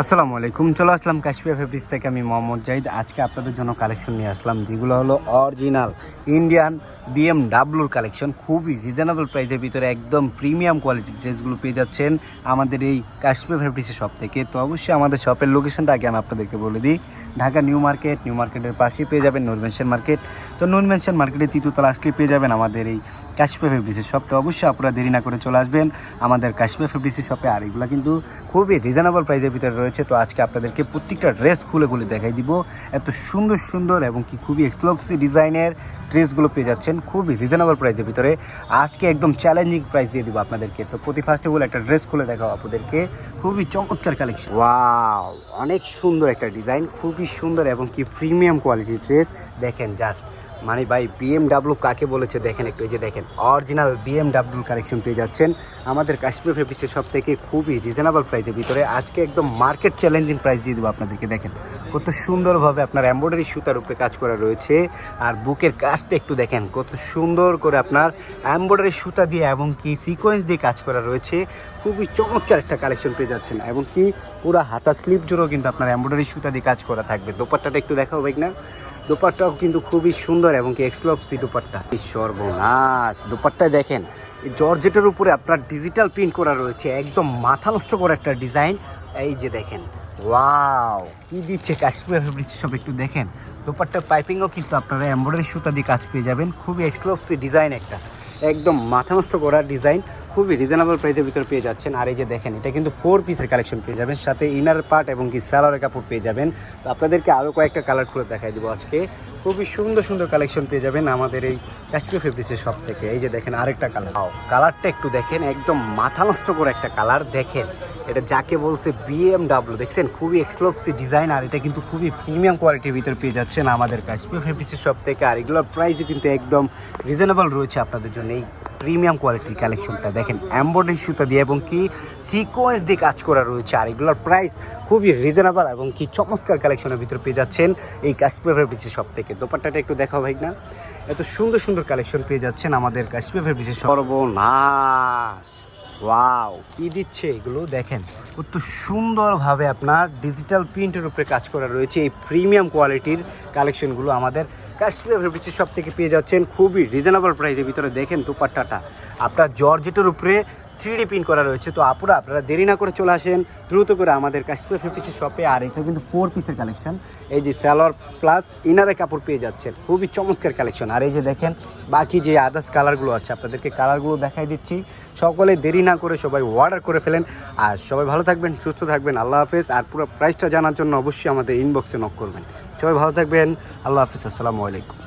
আসসালামু আলাইকুম, চলো আসলাম কাশ্মীর ফেব্রিক্স থেকে। আমি মোহাম্মদ জাহিদ। আজকে আপনাদের জন্য কালেকশন নিয়ে আসলাম, যেগুলো হলো অরিজিনাল ইন্ডিয়ান বিএমডাব্লুর কালেকশন খুবই রিজনেবল প্রাইসের ভিতরে একদম প্রিমিয়াম কোয়ালিটির ড্রেসগুলো পেয়ে যাচ্ছেন আমাদের এই কাশ্মীর ফেব্রিক্সের শপ থেকে। তো অবশ্যই আমাদের শপের লোকেশনটা আগে আমি আপনাদেরকে বলে দিই। ঢাকা নিউ মার্কেট, নিউ মার্কেটের পাশেই পেয়ে যাবেন নূর মেনশন মার্কেট। তো নূর মেনশন মার্কেটে তৃতীয়তলা আসলে পেয়ে যাবেন আমাদের এই কাশ্মীর ফেব্রিক্সের শপ তো অবশ্যই আপনারা দেরি না করে চলে আসবেন আমাদের কাশ্মীর ফেব্রিক্সের শপে আর এগুলো কিন্তু খুবই রিজনেবল প্রাইসের ভিতরে রয়েছে। তো আজকে আপনাদেরকে প্রত্যেকটা ড্রেস খুলে খুলে দেখাই দিব। এত সুন্দর সুন্দর এবং কি খুবই এক্সক্লুসিভ ডিজাইনের ড্রেসগুলো পেয়ে যাচ্ছেন খুবই রিজনেবল প্রাইসের ভিতরে। আজকে একদম চ্যালেঞ্জিং প্রাইস দিয়ে দিব আপনাদেরকে। তো প্রতি ফার্স্টে বলে একটা ড্রেস খুলে দেখাও আপনাদেরকে। খুবই চমৎকার কালেকশন ওয়াও অনেক সুন্দর একটা ডিজাইন খুবই সুন্দর এবং কি প্রিমিয়াম কোয়ালিটির ড্রেস দেখেন জাস্ট মানে ভাই বিএমডাব্লিউ কাকে বলেছে দেখেন একটু, এই যে দেখেন অরিজিনাল বিএমডাব্লিউ কালেকশন পেয়ে যাচ্ছেন। আমাদের কাশ্মীর ফেব্রিক্সের সব থেকে খুবই রিজনেবল প্রাইসের ভিতরে। আজকে একদম মার্কেট চ্যালেঞ্জিং প্রাইস দিয়ে দেবো আপনাদেরকে, দেখেন। কত সুন্দরভাবে আপনার এমব্রয়ডারি সুতার উপরে কাজ করা রয়েছে। আর বুকের কাজটা একটু দেখেন, কত সুন্দর করে আপনার এমব্রয়ডারি সুতা দিয়ে এবং কি সিকোয়েন্স দিয়ে কাজ করা রয়েছে। খুবই চমৎকার একটা কালেকশন পেয়ে যাচ্ছেন। এবং কি পুরো হাতা স্লিপ জুড়েও কিন্তু আপনার এমব্রয়ডারি সুতা দিয়ে কাজ করা থাকবে। দোপাট্টাটা একটু দেখাও ভাই না। দোপাট্টাও কিন্তু খুবই সুন্দর এবং কি এক্সক্লুসিভ দোপাট্টা। সর্বনাশ! দোপাট্টায় দেখেন জর্জেটের উপরে আপনার ডিজিটাল প্রিন্ট করা রয়েছে। একদম মাথা নষ্ট করা একটা ডিজাইন এই যে দেখেন, ওয়াও! কি দিচ্ছে কাশ্মীর ফেব্রিক্স সব একটু দেখেন। দোপাট্টার পাইপিংও কিন্তু আপনারা এমব্রয়ডারি সুতা দিয়ে কাজ পেয়ে যাবেন। খুবই এক্সক্লুসিভ ডিজাইন একটা। একদম মাথা নষ্ট করা ডিজাইন খুবই রিজনেবল প্রাইসের ভিতরে পেয়ে যাচ্ছেন। আর এই যে দেখেন, এটা কিন্তু ফোর পিসের কালেকশন পেয়ে যাবেন, সাথে ইনার পার্ট এবং কি স্যালোয়ারের কাপড় পেয়ে যাবেন। তো আপনাদেরকে আরও কয়েকটা কালার খুলে দেখাই দেবো আজকে। খুবই সুন্দর সুন্দর কালেকশন পেয়ে যাবেন আমাদের এই কাশ্মীর ফেব্রিক্সের সব থেকে। এই যে দেখেন, আরেকটা কালার কালারটা একটু দেখেন, একদম মাথা নষ্ট করে একটা কালার দেখেন, এটা যাকে বলছে বিএমডাব্লিউ দেখছেন? খুবই এক্সক্লুসিভ ডিজাইন আর এটা কিন্তু খুবই প্রিমিয়াম কোয়ালিটির ভিতরে পেয়ে যাচ্ছেন আমাদের কাশ্মীর ফেব্রিক্সের সব থেকে। আর এগুলোর প্রাইসও কিন্তু একদম রিজনেবল রয়েছে আপনাদের জন্য। এই প্রিমিয়াম কোয়ালিটির কালেকশনটা দেখেন এম্বয়ডারি সুতা দিয়ে এবং কি সিকোয়েন্স দিয়ে কাজ করা রয়েছে। আর এগুলোর প্রাইস খুবই রিজনেবল এবং কি চমৎকার কালেকশনের ভিতরে পেয়ে যাচ্ছেন এই কাশ্মীর ফেব্রিক্সের সব থেকে। দোপাট্টাটা একটু দেখাও ভাই না। এত সুন্দর সুন্দর কালেকশন পেয়ে যাচ্ছেন আমাদের কাশ্মীর ফেব্রিক্সের সর্বনাশ! ওয়াও কি দিচ্ছে এগুলো? দেখেন কত সুন্দরভাবে আপনার ডিজিটাল প্রিন্টের উপরে কাজ করা রয়েছে। এই প্রিমিয়াম কোয়ালিটির কালেকশনগুলো আমাদের কাশ্মীর ফেব্রিক্সের সব থেকে পেয়ে যাচ্ছেন খুবই রিজনেবল প্রাইসের ভিতরে। দেখেন দুপাট্টাটা। আপনার জর্জেটের উপরে থ্রি প্রিন্ট করা রয়েছে। তো আপুরা, আপনারা দেরি না করে চলে আসেন, দ্রুত করে আমাদের কাশ্মীর ফেব্রিক্সের শপে আর এটা কিন্তু ফোর পিসের কালেকশন এই যে স্যালোয়ার প্লাস ইনারে কাপড় পেয়ে যাচ্ছেন। খুবই চমৎকার কালেকশন আর এই যে দেখেন, বাকি যে আদার্স কালারগুলো আছে, আপনাদেরকে কালারগুলো দেখাই দিচ্ছি। সকলে দেরি না করে সবাই অর্ডার করে ফেলেন। আর সবাই ভালো থাকবেন, সুস্থ থাকবেন, আল্লাহ হাফেজ। আর পুরো প্রাইসটা জানার জন্য অবশ্যই আমাদের ইনবক্সে নক করবেন। সবাই ভালো থাকবেন, আল্লাহ হাফেজ, আসসালামু আলাইকুম।